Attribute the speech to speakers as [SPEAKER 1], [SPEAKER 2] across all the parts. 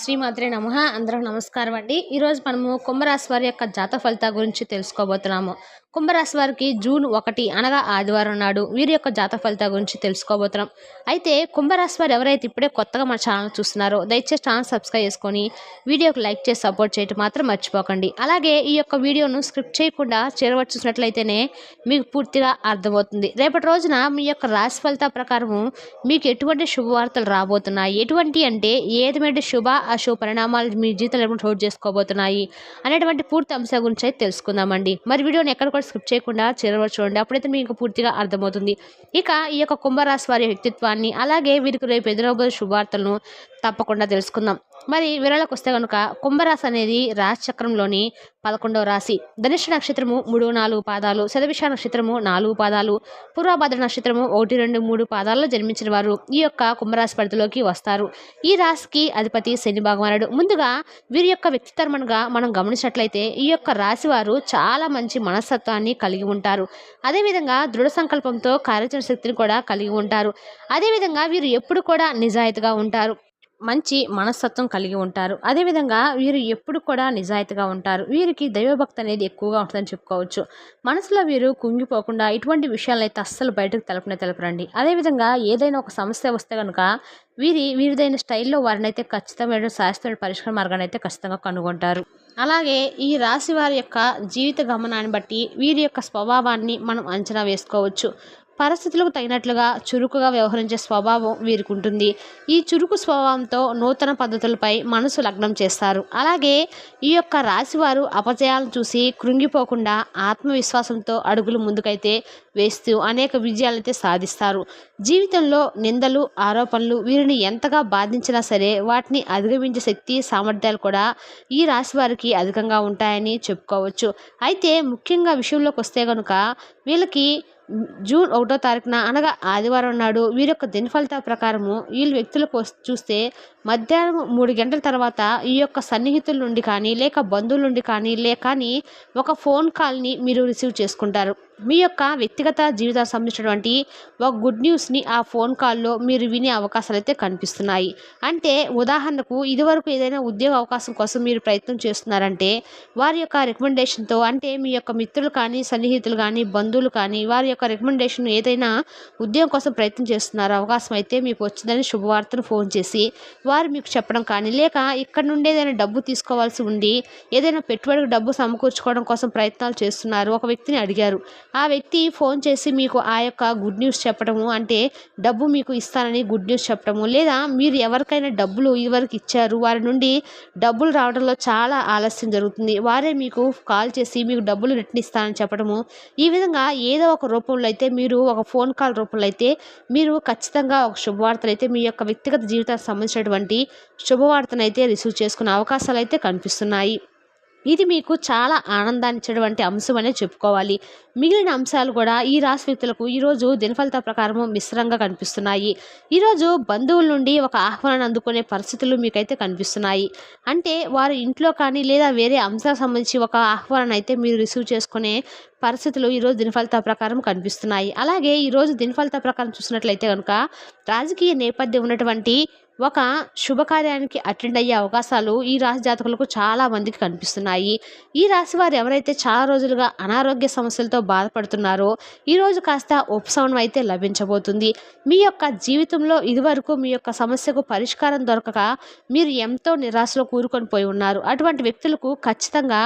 [SPEAKER 1] శ్రీమాత్రే నమ. అందరం నమస్కారం అండి. ఈరోజు మనము కుంభరాశి వారి యొక్క జాత ఫలితాల గురించి తెలుసుకోబోతున్నాము. కుంభరాశి వారికి జూన్ ఒకటి అనగా ఆదివారం నాడు వీరి యొక్క జాత ఫలితాల గురించి తెలుసుకోబోతున్నాం. అయితే కుంభరాశి వారు ఎవరైతే ఇప్పుడే కొత్తగా మన ఛానల్ చూస్తున్నారో దయచేసి ఛానల్ సబ్స్క్రైబ్ చేసుకొని వీడియోకి లైక్ చేసి సపోర్ట్ చేయటం మాత్రం మర్చిపోకండి. అలాగే ఈ యొక్క వీడియోను స్క్రిప్ట్ చేయకుండా చేరవచ్చు చూసినట్లయితేనే మీకు పూర్తిగా అర్థమవుతుంది. రేపటి రోజున మీ యొక్క రాశి ఫలితాల ప్రకారము మీకు ఎటువంటి శుభవార్తలు రాబోతున్నాయి? ఎటువంటి అంటే ఏటువంటి శుభ ఆ షో పరిణామాలు మీ జీవితంలో ఎప్పుడు చోటు చేసుకోబోతున్నాయి అనేటువంటి పూర్తి అంశం గురించి అయితే తెలుసుకుందామండి. మరి వీడియోని ఎక్కడ కూడా స్కిప్ చేయకుండా చివరి చూడండి. అప్పుడైతే మీకు పూర్తిగా అర్థమవుతుంది. ఇక ఈ యొక్క కుంభరాశి వారి వ్యక్తిత్వాన్ని అలాగే వీరికి రేపు ఎదురవబోయే శుభార్తలను తప్పకుండా తెలుసుకుందాం. మరి వివరాలకు వస్తే కనుక కుంభరాశి అనేది రాశి చక్రంలోని పదకొండవ రాశి. ధనిష్ట నక్షత్రము మూడు నాలుగు పాదాలు శతభిష నక్షత్రము నాలుగు పాదాలు పూర్వభద్ర నక్షత్రము ఒకటి రెండు మూడు పాదాల్లో జన్మించిన వారు ఈ యొక్క కుంభరాశి పరిధిలోకి వస్తారు. ఈ రాశికి అధిపతి శని భగవానుడు. ముందుగా వీరి యొక్క వ్యక్తిత్వముగా మనం గమనించినట్లయితే ఈ యొక్క రాశి వారు చాలా మంచి మనస్తత్వాన్ని కలిగి ఉంటారు. అదేవిధంగా దృఢ సంకల్పంతో కార్యాచరణ శక్తిని కూడా కలిగి ఉంటారు. అదేవిధంగా వీరు ఎప్పుడు కూడా నిజాయితీగా ఉంటారు. మంచి మనస్తత్వం కలిగి ఉంటారు. అదేవిధంగా వీరు ఎప్పుడు కూడా నిజాయితీగా ఉంటారు. వీరికి దైవభక్తి అనేది ఎక్కువగా ఉంటుందని చెప్పుకోవచ్చు. మనసులో వీరు కుంగిపోకుండా ఇటువంటి విషయాలను అయితే అస్సలు బయటకు తెలపనే తెలపరండి. అదేవిధంగా ఏదైనా ఒక సమస్య వస్తే కనుక వీరి వీరిదైన స్టైల్లో వారిని అయితే ఖచ్చితమైన శాశ్వత పరిష్కార మార్గాన్ని అయితే ఖచ్చితంగా కనుగొంటారు. అలాగే ఈ రాశి వారి యొక్క జీవిత గమనాన్ని బట్టి వీరి యొక్క స్వభావాన్ని మనం అంచనా వేసుకోవచ్చు. పరిస్థితులకు తగినట్లుగా చురుకుగా వ్యవహరించే స్వభావం వీరికి ఉంటుంది ఈ చురుకు స్వభావంతో నూతన పద్ధతులపై మనసు లగ్నం చేస్తారు. అలాగే ఈ యొక్క రాశివారు అపజయాలను చూసి కృంగిపోకుండా ఆత్మవిశ్వాసంతో అడుగులు ముందుకైతే వేస్తూ అనేక విజయాలైతే సాధిస్తారు. జీవితంలో నిందలు ఆరోపణలు వీరిని ఎంతగా బాధించినా సరే వాటిని అధిగమించే శక్తి సామర్థ్యాలు కూడా ఈ రాశి వారికి అధికంగా ఉంటాయని చెప్పుకోవచ్చు. అయితే ముఖ్యంగా విషయంలోకి వస్తే కనుక వీళ్ళకి జూన్ ఒకటో తారీఖున అనగా ఆదివారం నాడు వీరి యొక్క దినఫలితాల ప్రకారము వీళ్ళు వ్యక్తులకు వస్- చూస్తే మధ్యాహ్నం మూడు గంటల తర్వాత ఈ యొక్క సన్నిహితుల నుండి కానీ లేక బంధువుల నుండి కానీ లేకని ఒక ఫోన్ కాల్ని మీరు రిసీవ్ చేసుకుంటారు. మీ యొక్క వ్యక్తిగత జీవితానికి సంబంధించినటువంటి ఒక గుడ్ న్యూస్ని ఆ ఫోన్ కాల్లో మీరు వినే అవకాశాలు అయితే కనిపిస్తున్నాయి. అంటే ఉదాహరణకు ఇదివరకు ఏదైనా ఉద్యోగ అవకాశం కోసం మీరు ప్రయత్నం చేస్తున్నారంటే వారి యొక్క రికమెండేషన్తో అంటే మీ యొక్క మిత్రులు కానీ సన్నిహితులు కానీ బంధువులు కానీ వారి యొక్క రికమెండేషన్ ఏదైనా ఉద్యోగం కోసం ప్రయత్నం చేస్తున్నారు. అవకాశం అయితే మీకు వచ్చిందని శుభవార్తను ఫోన్ చేసి వారు మీకు చెప్పడం కానీ లేక ఇక్కడ నుండి ఏదైనా డబ్బు తీసుకోవాల్సి ఉండి ఏదైనా పెట్టుబడికి డబ్బు సమకూర్చుకోవడం కోసం ప్రయత్నాలు చేస్తున్నారు. ఒక వ్యక్తిని అడిగారు. ఆ వ్యక్తి ఫోన్ చేసి మీకు ఆ యొక్క గుడ్ న్యూస్ చెప్పడము అంటే డబ్బు మీకు ఇస్తానని గుడ్ న్యూస్ చెప్పడము లేదా మీరు ఎవరికైనా డబ్బులు ఇదివరకు ఇచ్చారు వారి నుండి డబ్బులు రావడంలో చాలా ఆలస్యం జరుగుతుంది వారే మీకు కాల్ చేసి మీకు డబ్బులు రిటర్న్ ఇస్తానని చెప్పడము ఈ విధంగా ఏదో ఒక రూపంలో అయితే మీరు ఒక ఫోన్ కాల్ రూపంలో అయితే మీరు ఖచ్చితంగా ఒక శుభవార్తలు అయితే మీ యొక్క వ్యక్తిగత జీవితానికి సంబంధించినటువంటి వంటి శుభవార్తనైతే రిసీవ్ చేసుకునే అవకాశాలు అయితే కనిపిస్తున్నాయి. ఇది మీకు చాలా ఆనందాన్నిచ్చేటువంటి అంశం అనే చెప్పుకోవాలి. మిగిలిన అంశాలు కూడా ఈ రాశి వ్యక్తులకు ఈరోజు దినఫలిత ప్రకారం మిశ్రంగా కనిపిస్తున్నాయి. ఈరోజు బంధువుల నుండి ఒక ఆహ్వానాన్ని అందుకునే పరిస్థితులు మీకైతే కనిపిస్తున్నాయి. అంటే వారు ఇంట్లో కానీ లేదా వేరే అంశాలకు సంబంధించి ఒక ఆహ్వానాన్ని అయితే మీరు రిసీవ్ చేసుకునే పరిస్థితులు ఈరోజు దినఫలిత ప్రకారం కనిపిస్తున్నాయి. అలాగే ఈరోజు దినఫలిత ప్రకారం చూసినట్లయితే కనుక రాజకీయ నేపథ్యం ఉన్నటువంటి ఒక శుభకార్యానికి అటెండ్ అయ్యే అవకాశాలు ఈ రాశి జాతకులకు చాలా మందికి కనిపిస్తున్నాయి. ఈ రాశి వారు ఎవరైతే చాలా రోజులుగా అనారోగ్య సమస్యలతో బాధపడుతున్నారో ఈరోజు కాస్త ఉపశమనం అయితే లభించబోతుంది. మీ యొక్క జీవితంలో ఇదివరకు మీ యొక్క సమస్యకు పరిష్కారం దొరకక మీరు ఎంతో నిరాశలో కూరుకొని పోయి ఉన్నారు. అటువంటి వ్యక్తులకు ఖచ్చితంగా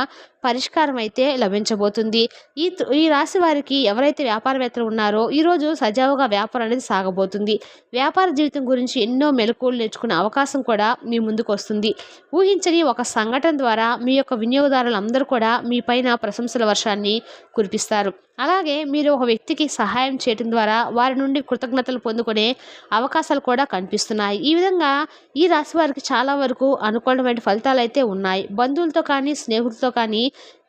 [SPEAKER 1] పరిష్కారం అయితే లభించబోతుంది. ఈ ఈ రాశి వారికి ఎవరైతే వ్యాపారవేత్తలు ఉన్నారో ఈరోజు సజావుగా వ్యాపారం అనేది సాగబోతుంది. వ్యాపార జీవితం గురించి ఎన్నో మెలకువలు నేర్చుకునే అవకాశం కూడా మీ ముందుకు వస్తుంది. ఊహించని ఒక సంఘటన ద్వారా మీ యొక్క వినియోగదారులు అందరూ కూడా మీ పైన ప్రశంసల వర్షాన్ని కురిపిస్తారు. అలాగే మీరు ఒక వ్యక్తికి సహాయం చేయడం ద్వారా వారి నుండి కృతజ్ఞతలు పొందుకునే అవకాశాలు కూడా కనిపిస్తున్నాయి. ఈ విధంగా ఈ రాశి వారికి చాలా వరకు అనుకూలమైన ఫలితాలు అయితే ఉన్నాయి. బంధువులతో కానీ స్నేహితులతో కానీ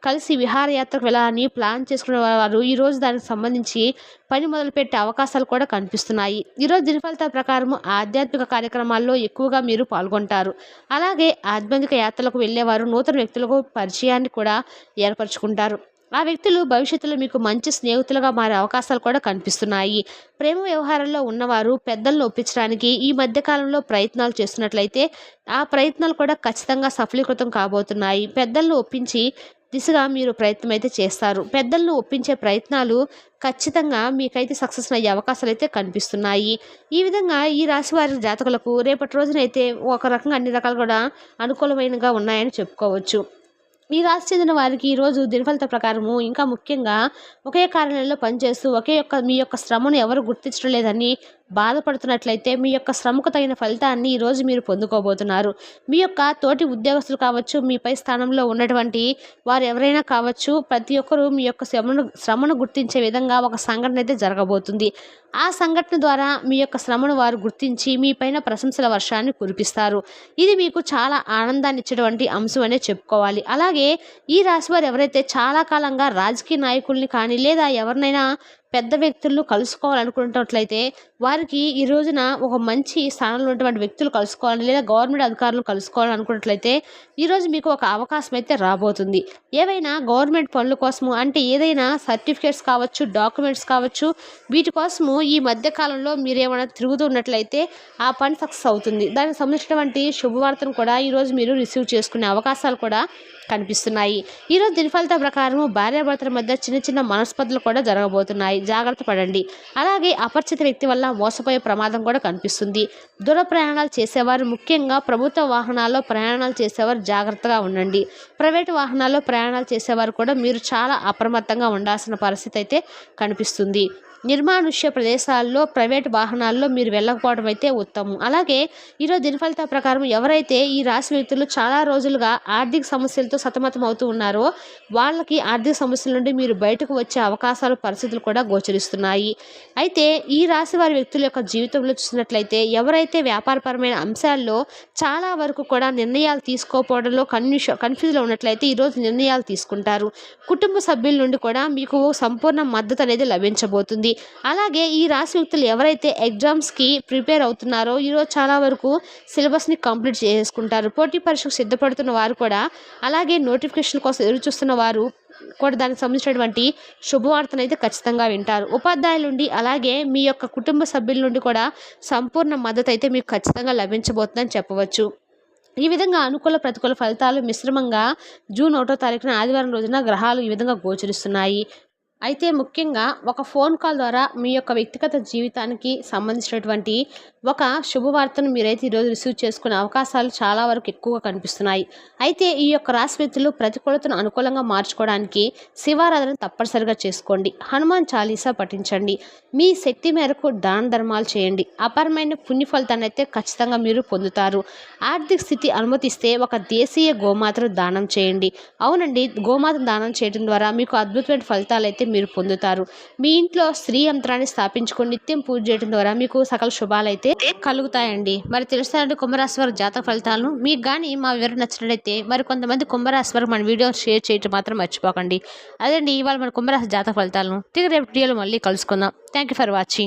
[SPEAKER 1] కలిసి విహారయాత్రకు వెళ్ళాలని ప్లాన్ చేసుకునే వారు ఈరోజు దానికి సంబంధించి పని మొదలుపెట్టే అవకాశాలు కూడా కనిపిస్తున్నాయి. ఈరోజు దిన ఫలితాల ప్రకారం ఆధ్యాత్మిక కార్యక్రమాల్లో ఎక్కువగా మీరు పాల్గొంటారు. అలాగే ఆధ్యాత్మిక యాత్రలకు వెళ్ళేవారు నూతన వ్యక్తులకు పరిచయాన్ని కూడా ఏర్పరచుకుంటారు. ఆ వ్యక్తులు భవిష్యత్తులో మీకు మంచి స్నేహితులుగా మారే అవకాశాలు కూడా కనిపిస్తున్నాయి. ప్రేమ వ్యవహారంలో ఉన్నవారు పెద్దలను ఒప్పించడానికి ఈ మధ్యకాలంలో ప్రయత్నాలు చేస్తున్నట్లయితే ఆ ప్రయత్నాలు కూడా ఖచ్చితంగా సఫలీకృతం కాబోతున్నాయి. పెద్దలను ఒప్పించి దిశగా మీరు ప్రయత్నం అయితే చేస్తారు. పెద్దలను ఒప్పించే ప్రయత్నాలు ఖచ్చితంగా మీకైతే సక్సెస్ అయ్యే అవకాశాలు అయితే కనిపిస్తున్నాయి. ఈ విధంగా ఈ రాశి వారి జాతకులకు రేపటి రోజునైతే ఒక రకంగా అన్ని రకాలు కూడా అనుకూలమైనగా ఉన్నాయని చెప్పుకోవచ్చు. ఈ రాశి చెందిన వారికి ఈరోజు దినఫలిత ప్రకారము ఇంకా ముఖ్యంగా ఒకే కార్యాలయంలో పనిచేస్తూ ఒకే యొక్క మీ యొక్క శ్రమను ఎవరు గుర్తించడం లేదని బాధపడుతున్నట్లయితే మీ యొక్క శ్రమకు తగిన ఫలితాన్ని ఈరోజు మీరు పొందుకోబోతున్నారు. మీ యొక్క తోటి ఉద్యోగస్తులు కావచ్చు మీపై స్థానంలో ఉన్నటువంటి వారు ఎవరైనా కావచ్చు ప్రతి ఒక్కరూ మీ యొక్క శ్రమను శ్రమను గుర్తించే విధంగా ఒక సంఘటన అయితే జరగబోతుంది. ఆ సంఘటన ద్వారా మీ యొక్క శ్రమను వారు గుర్తించి మీ పైన ప్రశంసల వర్షాన్ని కురిపిస్తారు. ఇది మీకు చాలా ఆనందాన్ని ఇచ్చేటువంటి అంశం అనే చెప్పుకోవాలి. అలాగే ఈ రాశి వారు ఎవరైతే చాలా కాలంగా రాజకీయ నాయకుల్ని కానీ లేదా ఎవరినైనా పెద్ద వ్యక్తులను కలుసుకోవాలనుకున్నట్లయితే వారికి ఈ రోజున ఒక మంచి స్థానంలో ఉన్నటువంటి వ్యక్తులు కలుసుకోవాలని లేదా గవర్నమెంట్ అధికారులను కలుసుకోవాలనుకున్నట్లయితే ఈరోజు మీకు ఒక అవకాశం అయితే రాబోతుంది. ఏవైనా గవర్నమెంట్ పనుల కోసము అంటే ఏదైనా సర్టిఫికేట్స్ కావచ్చు డాక్యుమెంట్స్ కావచ్చు వీటి కోసము ఈ మధ్య కాలంలో మీరు ఏమైనా తిరుగుతున్నట్లయితే ఆ పని సక్సెస్ అవుతుంది. దానికి సంబంధించినటువంటి శుభవార్తను కూడా ఈరోజు మీరు రిసీవ్ చేసుకునే అవకాశాలు కూడా కనిపిస్తున్నాయి. ఈరోజు దినఫలిత ప్రకారం భార్యాభర్తల మధ్య చిన్న చిన్న మనస్పర్ధలు కూడా జరగబోతున్నాయి. జాగ్రత్త పడండి. అలాగే అపరిచిత వ్యక్తి వల్ల మోసపోయే ప్రమాదం కూడా కనిపిస్తుంది. దూర ప్రయాణాలు చేసేవారు ముఖ్యంగా ప్రభుత్వ వాహనాల్లో ప్రయాణాలు చేసేవారు జాగ్రత్తగా ఉండండి. ప్రైవేటు వాహనాల్లో ప్రయాణాలు చేసేవారు కూడా మీరు చాలా అప్రమత్తంగా ఉండాల్సిన పరిస్థితి అయితే కనిపిస్తుంది. నిర్మానుష్య ప్రదేశాల్లో ప్రైవేట్ వాహనాల్లో మీరు వెళ్ళకపోవడం అయితే ఉత్తమం. అలాగే ఈరోజు దినఫలిత ప్రకారం ఎవరైతే ఈ రాశి వ్యక్తులు చాలా రోజులుగా ఆర్థిక సమస్యలతో సతమతం అవుతూ ఉన్నారో వాళ్ళకి ఆర్థిక సమస్యల నుండి మీరు బయటకు వచ్చే అవకాశాలు పరిస్థితులు కూడా గోచరిస్తున్నాయి. అయితే ఈ రాశి వారి వ్యక్తుల యొక్క జీవితంలో చూసినట్లయితే ఎవరైతే వ్యాపారపరమైన అంశాల్లో చాలా వరకు కూడా నిర్ణయాలు తీసుకోకపోవడంలో కన్ఫ్యూష కన్ఫ్యూజ్లో ఉన్నట్లయితే ఈరోజు నిర్ణయాలు తీసుకుంటారు. కుటుంబ సభ్యుల నుండి కూడా మీకు సంపూర్ణ మద్దతు అనేది లభించబోతుంది. అలాగే ఈ రాశి వ్యక్తులు ఎవరైతే ఎగ్జామ్స్కి ప్రిపేర్ అవుతున్నారో ఈరోజు చాలా వరకు సిలబస్ని కంప్లీట్ చేసుకుంటారు. పోటీ పరీక్షకు సిద్ధపడుతున్న వారు కూడా అలాగే నోటిఫికేషన్ కోసం ఎదురు చూస్తున్న వారు కూడా దానికి సంబంధించినటువంటి శుభవార్తను అయితే ఖచ్చితంగా వింటారు. ఉపాధ్యాయుల నుండి అలాగే మీ యొక్క కుటుంబ సభ్యుల నుండి కూడా సంపూర్ణ మద్దతు అయితే మీకు ఖచ్చితంగా లభించబోతుందని చెప్పవచ్చు. ఈ విధంగా అనుకూల ప్రతికూల ఫలితాలు మిశ్రమంగా జూన్ ఒకటో తారీఖున ఆదివారం రోజున గ్రహాలు ఈ విధంగా గోచరిస్తున్నాయి. అయితే ముఖ్యంగా ఒక ఫోన్ కాల్ ద్వారా మీ యొక్క వ్యక్తిగత జీవితానికి సంబంధించినటువంటి ఒక శుభవార్తను మీరైతే ఈరోజు రిసీవ్ చేసుకునే అవకాశాలు చాలా వరకు ఎక్కువగా కనిపిస్తున్నాయి. అయితే ఈ యొక్క రాశి వ్యక్తులు ప్రతికూలతను అనుకూలంగా మార్చుకోవడానికి శివారాధన తప్పనిసరిగా చేసుకోండి. హనుమాన్ చాలీసా పఠించండి. మీ శక్తి మేరకు దాన ధర్మాలు చేయండి. అపరమైన పుణ్య ఫలితాన్ని అయితే ఖచ్చితంగా మీరు పొందుతారు. ఆర్థిక స్థితి అనుమతిస్తే ఒక దేశీయ గోమాతను దానం చేయండి. అవునండి గోమాత దానం చేయడం ద్వారా మీకు అద్భుతమైన ఫలితాలు అయితే మీరు పొందుతారు. మీ ఇంట్లో స్త్రీ యంత్రాన్ని స్థాపించుకొని నిత్యం పూజ చేయడం ద్వారా మీకు సకల శుభాలైతే కలుగుతాయండి. మరి తెలుస్తారంటే కుంభరాశి వారి జాతక ఫలితాలను. మీకు కానీ మా వివరణ నచ్చినట్లయితే మరి కొంతమంది కుంభరాశి వారు మన వీడియో షేర్ చేయడం మాత్రం మర్చిపోకండి. అదండి ఇవాళ మన కుంభరాశి జాతక ఫలితాలను. తిరిగి రేపు వీడియోలో మళ్ళీ కలుసుకుందాం. Thank you for watching